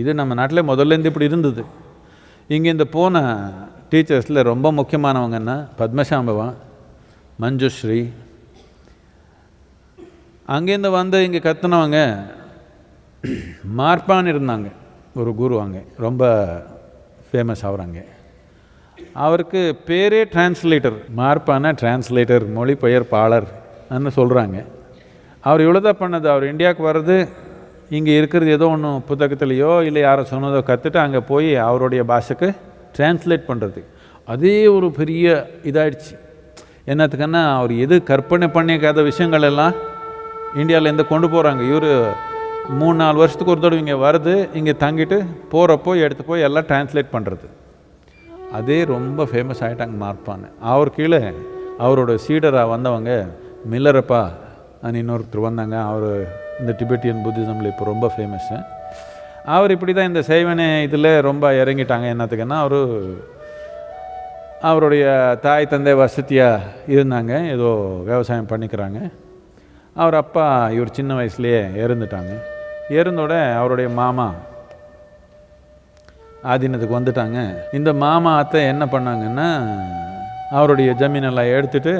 இது நம்ம நாட்டில் முதல்லேருந்து இப்படி இருந்தது. இங்கே இந்த போன டீச்சர்ஸில் ரொம்ப முக்கியமானவங்கன்னா பத்மசாம்பவா மஞ்சுஸ்ரீ. அங்கேருந்து வந்து இங்கே கத்துனவங்க மார்பான் இருந்தாங்க. ஒரு குரு அங்கே. ரொம்ப ஃபேமஸ் ஆகுறாங்க அவருக்கு பேரே டிரான்ஸ்லேட்டர் மார்பான டிரான்ஸ்லேட்டர் மொழிபெயர்ப்பாளர் சொல்கிறாங்க அவர் இவ்வளோதான் பண்ணது. அவர் இந்தியாவுக்கு வர்றது இங்கே இருக்கிறது ஏதோ ஒன்று புத்தகத்துலேயோ இல்லை யாரோ சொன்னதோ கற்றுட்டு அங்கே போய் அவருடைய பாஷைக்கு டிரான்ஸ்லேட் பண்ணுறது அதே ஒரு பெரிய இதாகிடுச்சு என்னத்துக்குன்னா அவர் எது கற்பனை பண்ணிக்காத விஷயங்கள் எல்லாம் இந்தியாவிலேருந்து கொண்டு போகிறாங்க இவர் மூணு நாலு வருஷத்துக்கு ஒரு தடவை இங்கே வருது. இங்கே தங்கிட்டு போகிறப்போ எடுத்து போய் எல்லாம் டிரான்ஸ்லேட் பண்ணுறது அதே ரொம்ப ஃபேமஸ் ஆகிட்டாங்க மார்ப்பான்னு அவர் கீழே அவரோட சீடராக வந்தவங்க மில்லரப்பா இன்னொருத்தர் வந்தாங்க. அவர் இந்த டிபெட்டியன் புத்திசமில் இப்போ ரொம்ப ஃபேமஸ்ஸு அவர் இப்படி தான் இந்த சைவனை இதில் ரொம்ப இறங்கிட்டாங்க. என்னத்துக்குன்னா அவர் அவருடைய தாய் தந்தை வசதியாக இருந்தாங்க. ஏதோ விவசாயம் பண்ணிக்கிறாங்க. அவர் அப்பா இவர் சின்ன வயசுலேயே இறந்துட்டாங்க. இறந்தோட அவருடைய மாமா ஆதீனத்துக்கு வந்துட்டாங்க. இந்த மாமா அத்தை என்ன பண்ணாங்கன்னா அவருடைய ஜமீனெல்லாம் எடுத்துகிட்டு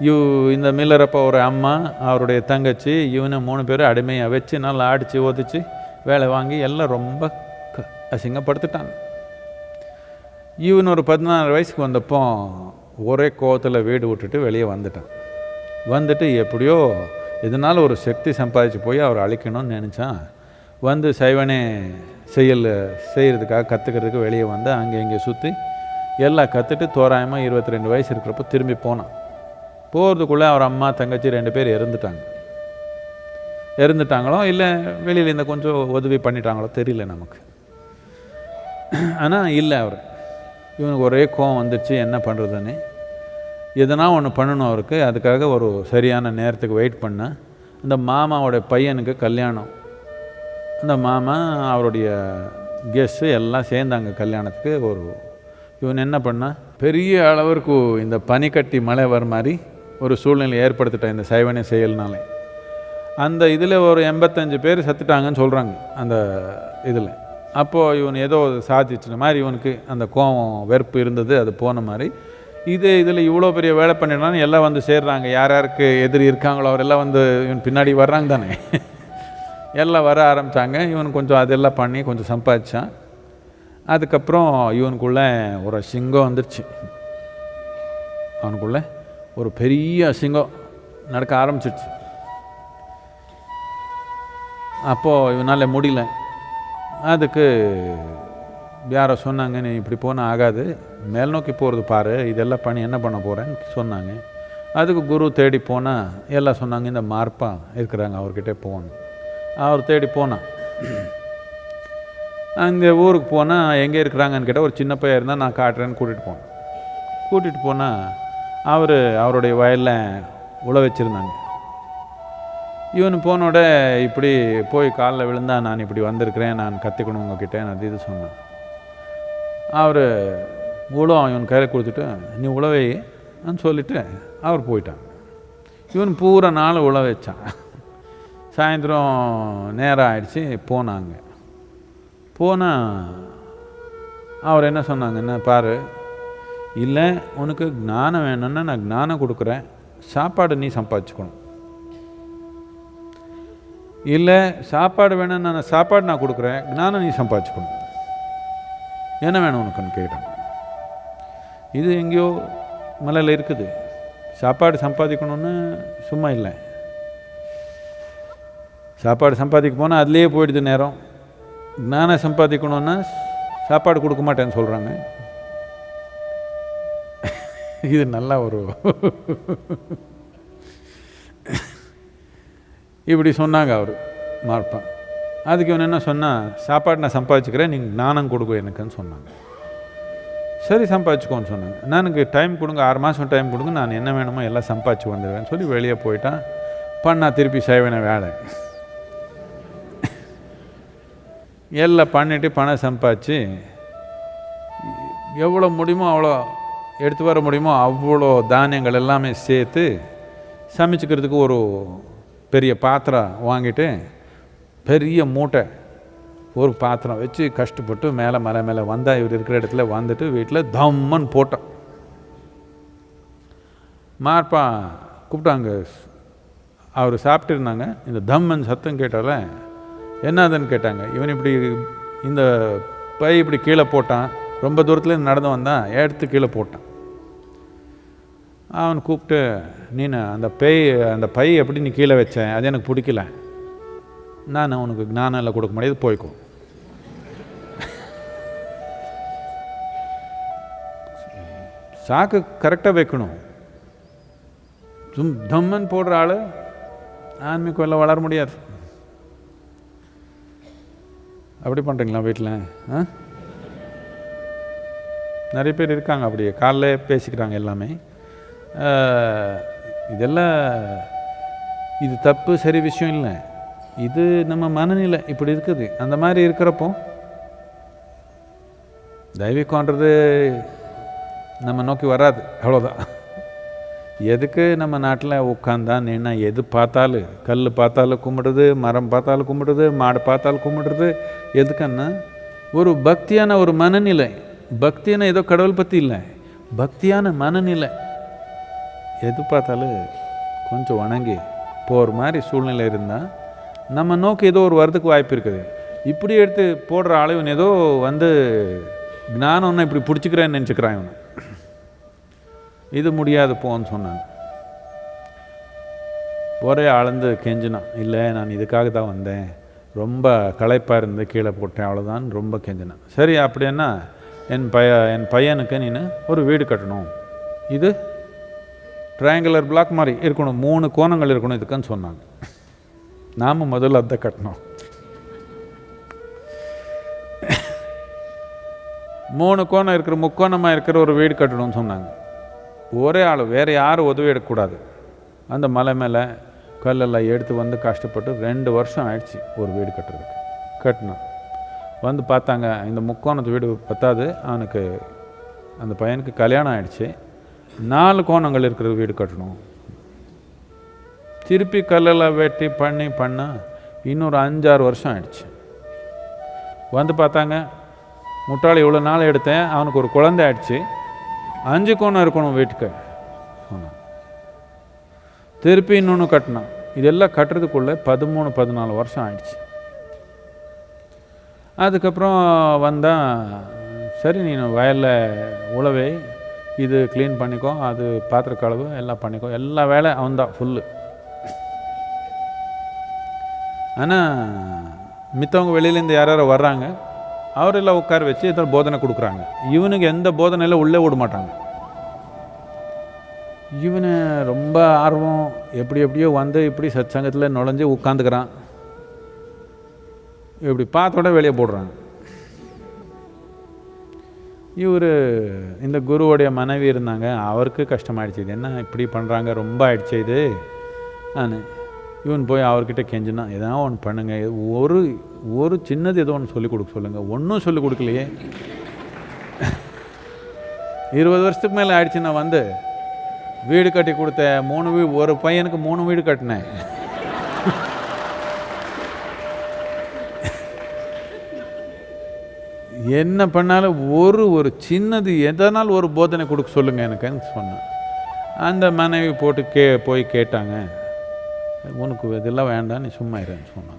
இவ் இந்த மில்லரப்பா ஒரு அம்மா அவருடைய தங்கச்சி இவனை மூணு பேரும் அடிமையாக வச்சு நல்லா அடித்து ஒதிச்சு வேலை வாங்கி எல்லாம் ரொம்ப க- அசிங்கப்படுத்திட்டாங்க. இவன் ஒரு பதினாறு வயசுக்கு வந்தப்போ ஒரே கோவத்தில் வீடு விட்டுட்டு வெளியே வந்துட்டான். வந்துட்டு எப்படியோ இதனால் ஒரு சக்தி சம்பாதிச்சு போய் அவர் அழிக்கணும்னு நினச்சான். வந்து சைவனே செயல் செய்கிறதுக்காக கற்றுக்கிறதுக்கு வெளியே வந்து அங்கே இங்கே சுற்றி எல்லாம் கற்றுட்டு தோராயமாக இருபத்தி ரெண்டு வயசு இருக்கிறப்போ திரும்பி போனான். போகிறதுக்குள்ளே அவர் அம்மா தங்கச்சி ரெண்டு பேர் இறந்துட்டாங்க. இறந்துட்டாங்களோ இல்லை வெளியில் இந்த கொஞ்சம் உதவி பண்ணிட்டாங்களோ தெரியல நமக்கு. ஆனால் இல்லை அவர். இவனுக்கு ஒரே கோவம் வந்துடுச்சு என்ன பண்ணுறதுன்னு எதனா ஒன்று பண்ணணும் அவருக்கு. அதுக்காக ஒரு சரியான நேரத்துக்கு வெயிட் பண்ண. இந்த மாமாவோடைய பையனுக்கு கல்யாணம். அந்த மாமா அவருடைய கெஸ்ட்டு எல்லாம் சேர்ந்தாங்க கல்யாணத்துக்கு. ஒரு இவன் என்ன பண்ணா பெரிய அளவிற்கு இந்த பனிக்கட்டி மழை வர மாதிரி ஒரு சூழ்நிலை ஏற்படுத்திட்டேன் இந்த சைவனை செயல்னாலே அந்த இதில் ஒரு எண்பத்தஞ்சு பேர் செத்துட்டாங்கன்னு சொல்கிறாங்க அந்த இதில். அப்போது இவன் ஏதோ சாதிச்சின மாதிரி இவனுக்கு அந்த கோவம் வெறுப்பு இருந்தது அது போன மாதிரி. இது இதில் இவ்வளோ பெரிய வேலை பண்ணிடலான்னு எல்லாம் வந்து சேர்றாங்க. யார் யாருக்கு எதிரி இருக்காங்களோ அவரெல்லாம் வந்து இவன் பின்னாடி வர்றாங்க தானே. எல்லாம் வர ஆரம்பித்தாங்க இவன் கொஞ்சம் அதெல்லாம் பண்ணி கொஞ்சம் சம்பாதிச்சான். அதுக்கப்புறம் இவனுக்குள்ளே ஒரு சிங்கம் வந்துடுச்சு அவனுக்குள்ளே ஒரு பெரிய அசிங்கம் நடக்க ஆரம்பிச்சிடுச்சு அப்போது இவனால் முடியல. அதுக்கு யாரோ சொன்னாங்க நீ இப்படி போனால் ஆகாது. மேல் நோக்கி போகிறது பாரு. இதெல்லாம் பண்ணி என்ன பண்ண போகிறேன்னு சொன்னாங்க. அதுக்கு குரு தேடி போனால் எல்லாம் சொன்னாங்க இந்த மார்ப்பா இருக்கிறாங்க அவர்கிட்ட போகணும். அவர் தேடி போனான் அந்த ஊருக்கு போனால் எங்கே இருக்கிறாங்கன்னு கேட்டால் ஒரு சின்ன பையன் இருந்தால் நான் காட்டுறேன்னு கூட்டிகிட்டு போனேன். கூட்டிகிட்டு போனால் அவர் அவருடைய வயலில் உழ வச்சுருந்தாங்க. இவன் போனோட இப்படி போய் காலில் விழுந்தா நான் இப்படி வந்திருக்கிறேன் நான் கற்றுக்கணும் உங்ககிட்ட நான் இது சொன்னேன். அவர் உழம் இவன் கையில் கொடுத்துட்டு நீ உழவை சொல்லிட்டு அவர் போயிட்டான். இவன் பூரா நாள் உழ வச்சான். சாயந்தரம் நேரம் ஆயிடுச்சு போனாங்க. போனால் அவர் என்ன சொன்னாங்கன்னா பாரு இல்லை உனக்கு ஞானம் வேணும்னா நான் ஞானம் கொடுக்குறேன். சாப்பாடு நீ சம்பாதிச்சுக்கணும். இல்லை சாப்பாடு வேணும்னா நான் சாப்பாடு நான் கொடுக்குறேன். ஞானம் நீ சம்பாதிச்சுக்கணும். என்ன வேணும் உனக்குன்னு கேட்டேன். இது எங்கேயோ மலையில் இருக்குது. சாப்பாடு சம்பாதிக்கணும்னு சும்மா இல்லை. சாப்பாடு சம்பாதிக்க போனால் அதுலேயே போயிடுது நேரம். ஞானம் சம்பாதிக்கணும்னா சாப்பாடு கொடுக்க மாட்டேன்னு சொல்கிறாங்க இது நல்லா ஒரு இப்படி சொன்னாங்க அவர் மார்ப்பான் அதுக்கு இவன் என்ன சொன்னால் சாப்பாடு நான் சம்பாதிச்சுக்கிறேன் நீங்கள் ஞானம் கொடுக்க எனக்குன்னு சொன்னாங்க. சரி சம்பாதிச்சுக்கோன்னு சொன்னாங்க. நான் எனக்கு டைம் கொடுங்க ஆறு மாதம் டைம் கொடுங்க நான் என்ன வேணுமோ எல்லாம் சம்பாதிச்சு வந்துடுவேன்னு சொல்லி வெளியே போயிட்டான். பண்ணா திருப்பி செய்வேன வேலை. எல்லாம் பண்ணிவிட்டு பணம் சம்பாதிச்சு எவ்வளோ முடியுமோ அவ்வளோ எடுத்து வர முடியுமோ அவ்வளோ தானியங்கள் எல்லாமே சேர்த்து சமைச்சிக்கிறதுக்கு ஒரு பெரிய பாத்திரம் வாங்கிட்டு பெரிய மூட்டை ஒரு பாத்திரம் வச்சு கஷ்டப்பட்டு மேலே மலை மேலே வந்தால் இவர் இருக்கிற இடத்துல வந்துட்டு வீட்டில் தம்மன் போட்டான் மார்ப்பா கூப்பிட்டாங்க. அவர் சாப்பிட்டு இருந்தாங்க. இந்த தம்மன் சத்தம் கேட்டால என்னதுன்னு கேட்டாங்க. இவன் இப்படி இந்த பை இப்படி கீழே போட்டான். ரொம்ப தூரத்தில் நடந்து வந்தான். எடுத்து கீழே போட்டான். அவன் கூப்பிட்டு நீನು அந்த பேய் அந்த பை எப்படி நீ கீழே வச்சேன் அது எனக்கு பிடிக்கல. நான் உனக்கு ஞானம் எல்லாம் கொடுக்க முடியாது போய்க்கும் சாக்கு கரெக்டாக வைக்கணும். சும் தம்மன் போடுற ஆள் ஆன்மீகம் எல்லாம் வளர முடியாது. அப்படி பண்ணுறீங்களா வீட்டில் ஆ? நிறைய பேர் இருக்காங்க அப்படியே காலைல பேசிக்கிறாங்க எல்லாமே. இதெல்லாம் இது தப்பு சரி விஷயம் இல்லை. இது நம்ம மனநிலை இப்படி இருக்குது. அந்த மாதிரி இருக்கிறப்போ தெய்வீகன்றது நம்ம நோக்கி வராது. அவ்வளோதான் எதுக்கு நம்ம நாட்டில் உட்காந்தா நின்னா எது பார்த்தாலும் கல் பார்த்தாலும் கும்பிடுறது மரம் பார்த்தாலும் கும்பிடுறது மாடு பார்த்தாலும் கும்பிடுறது எதுக்குன்னா ஒரு பக்தியான ஒரு மனநிலை. பக்தியான ஏதோ கடவுள் பற்றி இல்லை. பக்தியான மனநிலை. எது பார்த்தாலும் கொஞ்சம் வணங்கி போகிற மாதிரி சூழ்நிலை இருந்தால் நம்ம நோக்கி ஏதோ ஒரு வரதுக்கு வாய்ப்பு இருக்குது. இப்படி எடுத்து போடுற ஆளுவன் ஏதோ வந்து ஞானம்னா இப்படி பிடிச்சிக்கிறேன்னு நினச்சிக்கிறான் இவனை. இது முடியாது போன்னு சொன்னாங்க. ஒரே ஆழ்ந்து கெஞ்சினான். இல்லை நான் இதுக்காக தான் வந்தேன். ரொம்ப களைப்பாக இருந்து கீழே போட்டேன் அவ்வளோதான் ரொம்ப கெஞ்சினான். சரி அப்படின்னா என் பைய என் பையனுக்கு நீ ஒரு வீடு கட்டணும். இது ட்ரையாங்குலர் பிளாக் மாதிரி இருக்கணும். மூணு கோணங்கள் இருக்கணும் இதுக்குன்னு சொன்னாங்க. நாம் முதல்ல அதை கட்டணும். மூணு கோணம் இருக்கிற முக்கோணமாக இருக்கிற ஒரு வீடு கட்டணும்னு சொன்னாங்க. ஒரே ஆள் வேறு யாரும் உதவி எடுக்கக்கூடாது. அந்த மலை மேலே கல்லெல்லாம் எடுத்து வந்து கஷ்டப்பட்டு ரெண்டு வருஷம் ஆயிடுச்சு ஒரு வீடு கட்டுறதுக்கு. கட்டினோம். வந்து பார்த்தாங்க இந்த முக்கோணத்து வீடு பத்தாது. அவனுக்கு அந்த பையனுக்கு கல்யாணம் ஆயிடுச்சு. நாலு கோணங்கள் இருக்கிற வீடு கட்டணும். திருப்பி கல்லெல்லாம் வெட்டி பண்ணி பண்ண இன்னொரு அஞ்சாறு வருஷம் ஆயிடுச்சு. வந்து பார்த்தாங்க முட்டாளி இவ்வளோ நாள் எடுத்தேன் அவனுக்கு ஒரு குழந்தை ஆயிடுச்சு. அஞ்சு கோணம் இருக்கணும் வீட்டுக்கு. சொன்னான் திருப்பி இன்னொன்று கட்டினான். இதெல்லாம் கட்டுறதுக்குள்ளே பதிமூணு பதினாலு வருஷம் ஆயிடுச்சு. அதுக்கப்புறம் வந்தால் சரி நீ வயலில் உழவை இது க்ளீன் பண்ணிக்கோ அது பாத்திர கழுவு எல்லாம் பண்ணிக்கோ. எல்லா வேலை அவன்தான் ஃபுல்லு ஆனால் மித்தவங்க வெளியிலேருந்து யார் யாரோ வர்றாங்க அவரெல்லாம் உட்கார வச்சு இதில் போதனை கொடுக்குறாங்க. இவனுக்கு எந்த போதனையில் உள்ளே விட மாட்டாங்க. இவனு ரொம்ப ஆர்வம் எப்படி எப்படியோ வந்து இப்படி சச்சங்கத்தில் நுழைஞ்சு உட்காந்துக்கிறான். இப்படி பார்த்தோட வெளியே போடுறாங்க. இவர் இந்த குருவோடைய மனைவி இருந்தாங்க. அவருக்கு கஷ்டமாயிடுச்சு. இது என்ன இப்படி பண்ணுறாங்க ரொம்ப ஆயிடுச்சு இது. நான் இவன் போய் அவர்கிட்ட கெஞ்சினா எதனா ஒன்று பண்ணுங்க. ஒரு ஒரு சின்னது ஏதோ ஒன்று சொல்லிக் கொடுக்க சொல்லுங்கள் ஒன்றும் சொல்லிக் கொடுக்கலையே. இருபது வருஷத்துக்கு மேலே ஆயிடுச்சு நான் வந்து வீடு கட்டி கொடுத்தேன். மூணு வீ ஒரு பையனுக்கு மூணு வீடு கட்டினேன். என்ன பண்ணாலும் ஒரு ஒரு சின்னது எதனால் ஒரு போதனை கொடுக்க சொல்லுங்கள் எனக்குன்னு சொன்னேன் அந்த மனைவி போட்டு கே போய் கேட்டாங்க. உனக்கு இதெல்லாம் வேண்டாம் நீ சும்மா இருன்னு சொன்னாங்க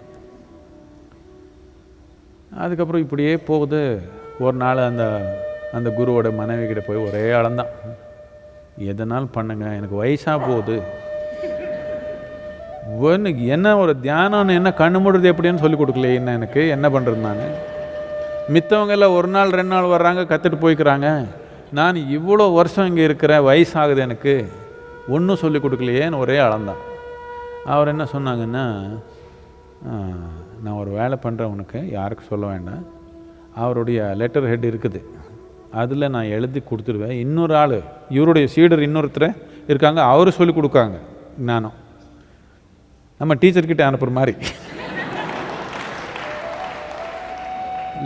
அதுக்கப்புறம் இப்படியே போகுது. ஒரு நாள் அந்த அந்த குருவோட மனைவி கிட்ட போய் ஒரே அளந்தான் எதனால் பண்ணுங்க எனக்கு வயசாக போகுது. ஒன்று என்ன ஒரு தியானம்னு என்ன கண்ணு மூடுறது எப்படின்னு சொல்லி கொடுக்கலையே என்ன எனக்கு? என்ன பண்ணுறது நான்? மித்தவங்க எல்லாம் ஒரு நாள் ரெண்டு நாள் வர்றாங்க கற்றுட்டு போய்க்கிறாங்க. நான் இவ்வளோ வருஷம் இங்கே இருக்கிறேன் வயசாகுது எனக்கு. ஒன்றும் சொல்லி கொடுக்கலையேன்னு ஒரே அளந்தான் அவர் என்ன சொன்னாங்கன்னா நான் ஒரு வேலை பண்ணுறேன் உனக்கு யாருக்கும் சொல்ல வேண்டாம். அவருடைய லெட்டர் ஹெட் இருக்குது. அதில் நான் எழுதி கொடுத்துருவேன் இன்னொரு ஆள் இவருடைய சீடர் இன்னொருத்தர் இருக்காங்க அவர் சொல்லி கொடுக்காங்க ஞானம் நம்ம டீச்சர்கிட்ட அனுப்புகிற மாதிரி.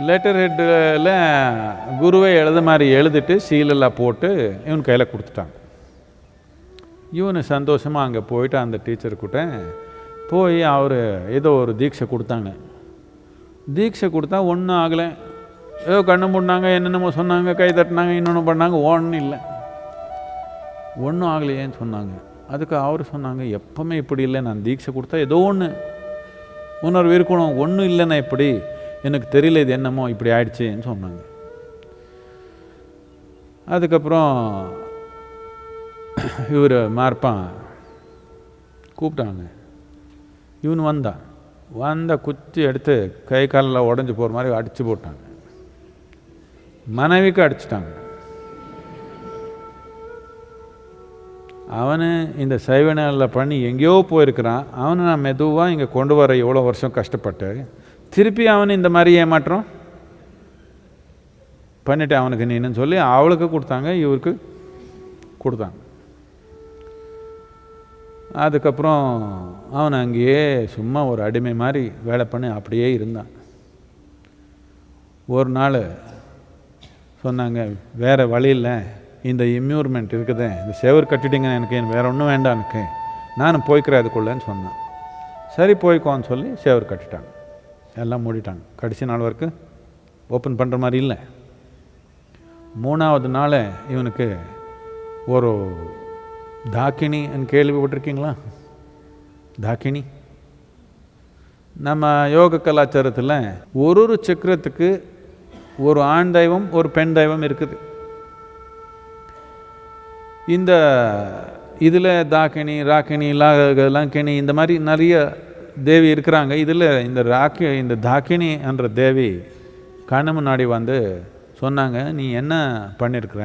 லெட்டர் ஹெட்டில் குருவை எழுத மாதிரி எழுதிட்டு சீலெல்லாம் போட்டு இவன் கையில் கொடுத்துட்டாங்க இவனு சந்தோஷமாக அங்கே போயிட்டு அந்த டீச்சர்கிட்ட போய் அவர் ஏதோ ஒரு தீட்சை கொடுத்தாங்க. தீட்சை கொடுத்தா ஒன்றும் ஆகலை. ஏதோ கண்ணு மூடினாங்க என்னென்னமோ சொன்னாங்க கை தட்டினாங்க இன்னொன்று பண்ணாங்க ஒன்றும் இல்லை. ஒன்றும் ஆகலையேன்னு சொன்னாங்க. அதுக்கு அவர் சொன்னாங்க எப்பவுமே இப்படி இல்லை நான் தீட்சை கொடுத்தா ஏதோ ஒன்று உணர்வு இருக்கணும். ஒன்றும் இல்லைன்னா எப்படி? எனக்கு தெரியல இது என்னமோ இப்படி ஆயிடுச்சுன்னு சொன்னாங்க. அதுக்கப்புறம் இவர் மார்ப்பான் கூப்பிட்டாங்க. இவன் வந்தான் வந்த குச்சி எடுத்து கை காலில் உடஞ்சி போகிற மாதிரி அடித்து போட்டாங்க. மனைவிக்கு அடிச்சிட்டாங்க. அவனு இந்த சைவ நாளில் பண்ணி எங்கேயோ போயிருக்கிறான். அவனை நான் மெதுவாக இங்கே கொண்டு வர எவ்வளோ வருஷம் கஷ்டப்பட்டு திருப்பி அவன் இந்த மாதிரி ஏமாற்றம்? பண்ணிட்டு அவனுக்கு நீன்னு சொல்லி அவளுக்கு கொடுத்தாங்க இவருக்கு கொடுத்தாங்க. அதுக்கப்புறம் அவன் அங்கேயே சும்மா ஒரு அடிமை மாதிரி வேலை பண்ணி அப்படியே இருந்தான். ஒரு நாள் சொன்னாங்க வேறு வழியில் இந்த இம்யூர்மெண்ட் இருக்குது இந்த செவர் கட்டிட்டிங்க எனக்கு வேறு ஒன்றும் வேண்டாம் எனக்கு. நானும் போய்க்கிறேன் அதுக்குள்ளேன்னு சொன்னான். சரி போய்க்கோன்னு சொல்லி சேவர் கட்டிட்டாங்க. எல்லாம் மூடிட்டாங்க. கடைசி நாள் வரைக்கும் ஓப்பன் பண்ணுற மாதிரி இல்லை. மூணாவது நாள் இவனுக்கு ஒரு தாக்கினின்னு கேள்விப்பட்டிருக்கீங்களா? தாக்கினி? நம்ம யோக கலாச்சாரத்தில் ஒரு ஒரு சக்கரத்துக்கு ஒரு ஆண் தெய்வம் ஒரு பெண் தெய்வம் இருக்குது. இந்த இதில் தாக்கினி ராக்கினி லா லங்கினி இந்த மாதிரி நிறைய தேவி இருக்கிறாங்க. இதில் இந்த ராக்கி இந்த தாக்கினி என்ற தேவி கண்ணு முன்னாடி வந்து சொன்னாங்க நீ என்ன பண்ணியிருக்கிற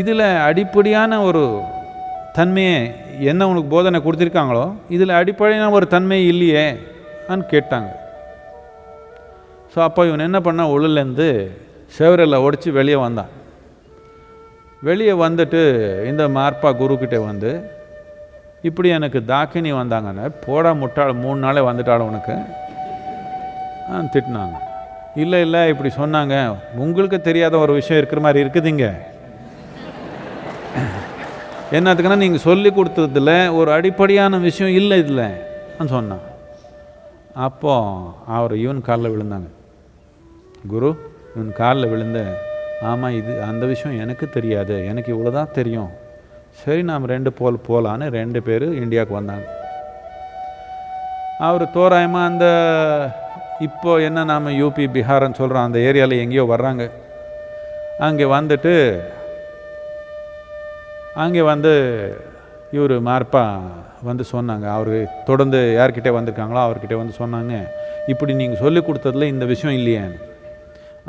இதில் அடிப்படையான ஒரு தன்மையை என்ன உனக்கு போதனை கொடுத்துருக்காங்களோ இதில் அடிப்படையான ஒரு தன்மை இல்லையே ஆன்னு கேட்டாங்க. ஸோ அப்போ இவன் என்ன பண்ணால் உள்ளேருந்து செவரில் உடச்சி வெளியே வந்தான். வெளியே வந்துட்டு இந்த மார்ப்பா குருக்கிட்ட வந்து இப்படி எனக்கு தாக்கினி வந்தாங்கன்னு போடா முட்டாள் மூணு நாளே வந்துட்டாள் உனக்கு? ஆ திட்டினாங்க. இல்லை இல்லை இப்படி சொன்னாங்க. உங்களுக்கு தெரியாத ஒரு விஷயம் இருக்கிற மாதிரி இருக்குதுங்க. என்னத்துக்குன்னா நீங்கள் சொல்லி கொடுத்ததுல ஒரு அடிப்படையான விஷயம் இல்லை இதில் சொன்னான். அப்போ அவர் இவன் காலில் விழுந்தாங்க. குரு இவன் காலில் விழுந்த ஆமாம் இது அந்த விஷயம் எனக்கு தெரியாது. எனக்கு இவ்வளோ தான் தெரியும். சரி நாம் ரெண்டு போல் போகலான்னு ரெண்டு பேர் இந்தியாவுக்கு வந்தாங்க. அவர் தோராயமாக அந்த இப்போ என்ன நாம் யூபி பீகார்னு சொல்கிறோம் அந்த ஏரியாவில் எங்கேயோ வர்றாங்க. அங்கே வந்துட்டு அங்கே வந்து இவர் மார்ப்பா வந்து சொன்னாங்க. அவர் தொடர்ந்து யார்கிட்டே வந்திருக்காங்களோ அவர்கிட்ட வந்து சொன்னாங்க. இப்படி நீங்கள் சொல்லி கொடுத்ததுல இந்த விஷயம் இல்லையேன்னு.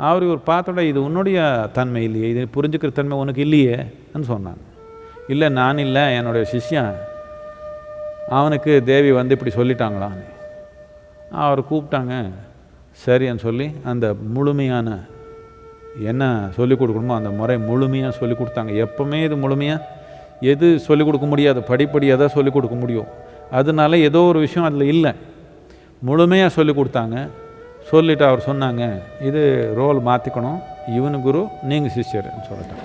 அவர் இவர் பார்த்தோட இது உன்னுடைய தன்மை இல்லையே இது புரிஞ்சுக்கிற தன்மை உனக்கு இல்லையேன்னு சொன்னாங்க. இல்லை நான் இல்லை என்னுடைய சிஷ்யன். அவனுக்கு தேவி வந்து இப்படி சொல்லிட்டாங்களான்னு அவர் கூப்பிட்டாங்க. சரின்னு சொல்லி அந்த முழுமையான என்ன சொல்லிக் கொடுக்கணுமோ அந்த முறை முழுமையாக சொல்லிக் கொடுத்தாங்க. எப்போவுமே இது முழுமையாக எது சொல்லிக் கொடுக்க முடியாது படிப்படியாக தான் சொல்லிக் கொடுக்க முடியும். அதனால ஏதோ ஒரு விஷயம் அதில் இல்லை. முழுமையாக சொல்லிக் கொடுத்தாங்க. சொல்லிவிட்டு அவர் சொன்னாங்க இது ரோல் மாற்றிக்கணும் இவனு குரு நீங்கள் சிஷ்யர்னு சொல்லிட்டாங்க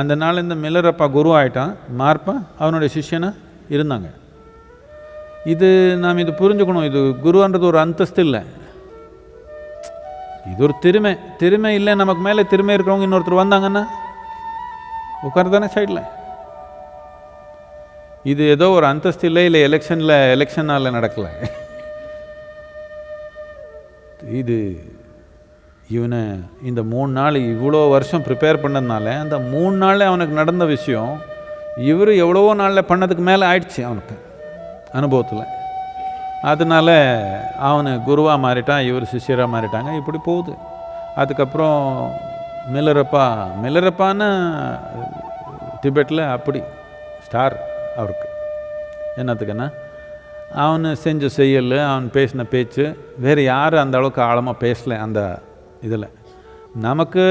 அந்த நாள் இந்த மில்லரப்பா குரு ஆகிட்டான் மார்ப்பா அவனுடைய சிஷ்யனை இருந்தாங்க. இது நாம் இது புரிஞ்சுக்கணும். இது குருன்றது ஒரு அந்தஸ்து இல்லை. இது ஒரு திறமை திறமை இல்லை நமக்கு மேலே திறமை இருக்கிறவங்க இன்னொருத்தர் வந்தாங்கன்னா உட்கார் தானே சைடில். இது ஏதோ ஒரு அந்தஸ்து இல்லை இல்லை எலெக்ஷனில் எலெக்ஷனால் நடக்கலை. இது இவனை இந்த மூணு நாள் இவ்வளோ வருஷம் ப்ரிப்பேர் பண்ணதுனால அந்த மூணு நாள் அவனுக்கு நடந்த விஷயம் இவர் எவ்வளவோ நாளில் பண்ணதுக்கு மேலே ஆயிடுச்சு அவனுக்கு அனுபவத்தில். அதனால அவனு குருவாக மாறிட்டான் இவர் சிஷியராக மாறிட்டாங்க இப்படி போகுது. அதுக்கப்புறம் மிலரப்பா மிலரப்பான்னு திபெட்டில் அப்படி ஸ்டார் அவருக்கு. என்னத்துக்குன்னா அவனு செஞ்ச செயல் அவன் பேசின பேச்சு வேறு யாரும் அந்த அளவுக்கு ஆழமாக பேசலை அந்த இதில். நமக்கு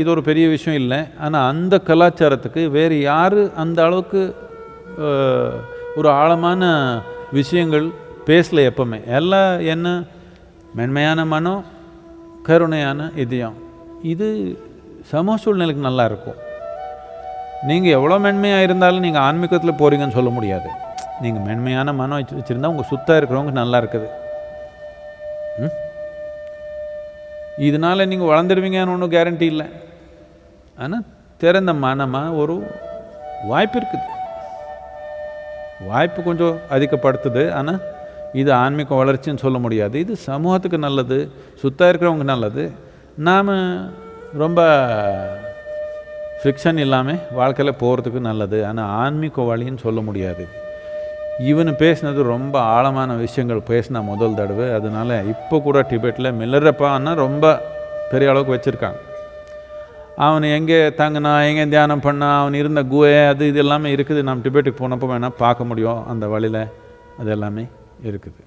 இது ஒரு பெரிய விஷயம் இல்லை. ஆனால் அந்த கலாச்சாரத்துக்கு வேறு யார் அந்த அளவுக்கு ஒரு ஆழமான விஷயங்கள் பேசல எப்பவுமே. எல்லாம் என்ன மென்மையான மனம் கருணையான இதயம். இது சமூக சூழ்நிலைக்கு நல்லா இருக்கும். நீங்கள் எவ்வளோ மென்மையாக இருந்தாலும் நீங்கள் ஆன்மீகத்தில் போகிறீங்கன்னு சொல்ல முடியாது. நீங்கள் மென்மையான மனம் வச்சு வச்சுருந்தா உங்கள் சுத்தம் இருக்கிறவங்க நல்லா இருக்குது. ம்? இதனால நீங்கள் வளர்ந்துடுவீங்கன்னு ஒன்றும் கேரண்டி இல்லை. ஆனால் திறந்த மனமாக ஒரு வாய்ப்பு இருக்குது. வாய்ப்பு கொஞ்சம் அதிகப்படுத்துது. ஆனால் இது ஆன்மீக வளர்ச்சின்னு சொல்ல முடியாது. இது சமூகத்துக்கு நல்லது சுத்தம் இருக்கிறவங்க நல்லது. நாம் ரொம்ப ஃப்ரிக்ஷன் இல்லாமல் வாழ்க்கையில் போகிறதுக்கு நல்லது. ஆனால் ஆன்மீக வழின்னு சொல்ல முடியாது. இவனு பேசினது ரொம்ப ஆழமான விஷயங்கள் பேசினா முதல் தடவை. அதனால் இப்போ கூட டிபெட்டில் மில்லறப்பான்னா ரொம்ப பெரிய அளவுக்கு வச்சுருக்காங்க. அவன் எங்கே தங்கினா எங்கே தியானம் பண்ணா அவன் இருந்த குகை அது இது எல்லாமே இருக்குது. நம்ம டிபெட்டுக்கு போனப்போ வேணால் பார்க்க முடியும் அந்த வழியில். அது எல்லாமே இருக்குது.